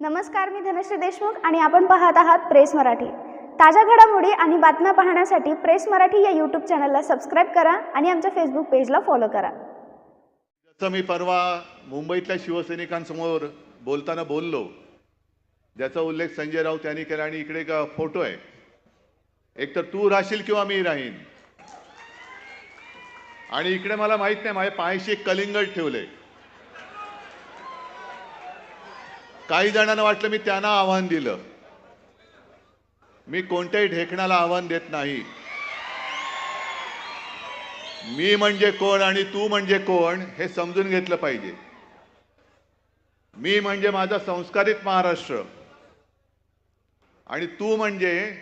नमस्कार मी धनश्री देशमुख आणि आपण पाहत आहात प्रेस मराठी. ताज्या घडामोडी आणि बातम्या पाहण्यासाठी प्रेस मराठी या यूट्यूब चॅनलला सबस्क्राईब करा आणि आमच्या फेसबुक पेजला फॉलो करा. जसं मी परवा मुंबईतल्या शिवसैनिकांसमोर बोलताना बोललो ज्याचा उल्लेख संजय राऊत यांनी केला आणि इकडे एक फोटो आहे. एक तर तू राहशील किंवा मी राहीन? आणि इकडे मला माहीत नाही माझ्या पायाशी एक कलिंगड ठेवले काही जणांना वाटलं मी त्यांना आव्हान दिलं. मी कोणत्याही ढेकणाला आव्हान देत नाही. मी म्हणजे कोण आणि तू म्हणजे कोण हे समजून घेतलं पाहिजे. मी म्हणजे माझा संस्कारित महाराष्ट्र. आणि तू म्हणजे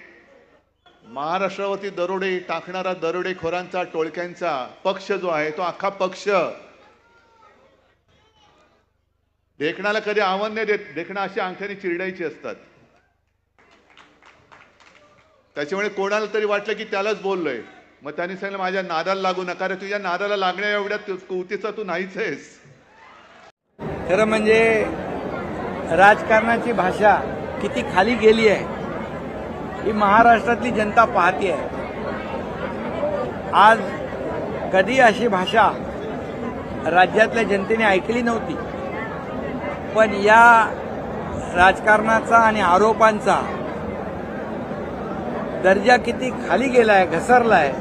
महाराष्ट्रावरती दरोडे टाकणारा दरोडेखोरांचा टोळक्यांचा पक्ष जो आहे तो अख्खा पक्ष. देखणाला कधी आव्हान नाही देत. देखणं अशी अंगठ्याने चिरडायची असतात. त्याच्यामुळे कोणाला तरी वाटलं की त्यालाच बोललोय. मग त्यांनी सांगितलं माझ्या नादाला लागू नका रे तुझ्या नादाला लागण्या एवढ्या कुवतीचा तू नाहीच आहेस. खरं म्हणजे राजकारणाची भाषा किती खाली गेली आहे ही महाराष्ट्रातली जनता पाहते आहे. आज कधी अशी भाषा राज्यातल्या जनतेने ऐकली नव्हती? पण या राजकारणाचा आणि आरोपांचा दर्जा किती खाली गेला आहे घसरला आहे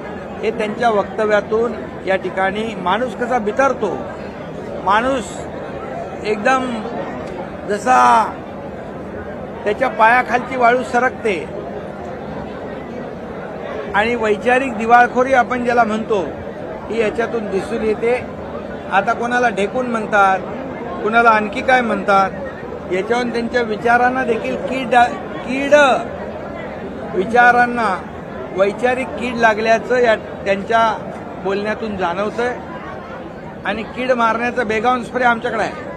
हे त्यांच्या वक्तव्यातून या ठिकाणी माणूस कसा बितरतो? माणूस एकदम जसा त्याच्या पायाखालची वाळू सरकते. आणि वैचारिक दिवाळखोरी आपण ज्याला म्हणतो ही याच्यातून दिसून येते. आता कोणाला ढेकून म्हणतात? कुणाला आणखी काय म्हणतात? याच्यावरून त्यांच्या विचारांना देखील कीड कीड विचारांना वैचारिक कीड लागल्याचं या त्यांच्या बोलण्यातून जाणवतंय. आणि कीड मारण्याचा बेगाऊन स्प्रे आमच्याकडे आहे.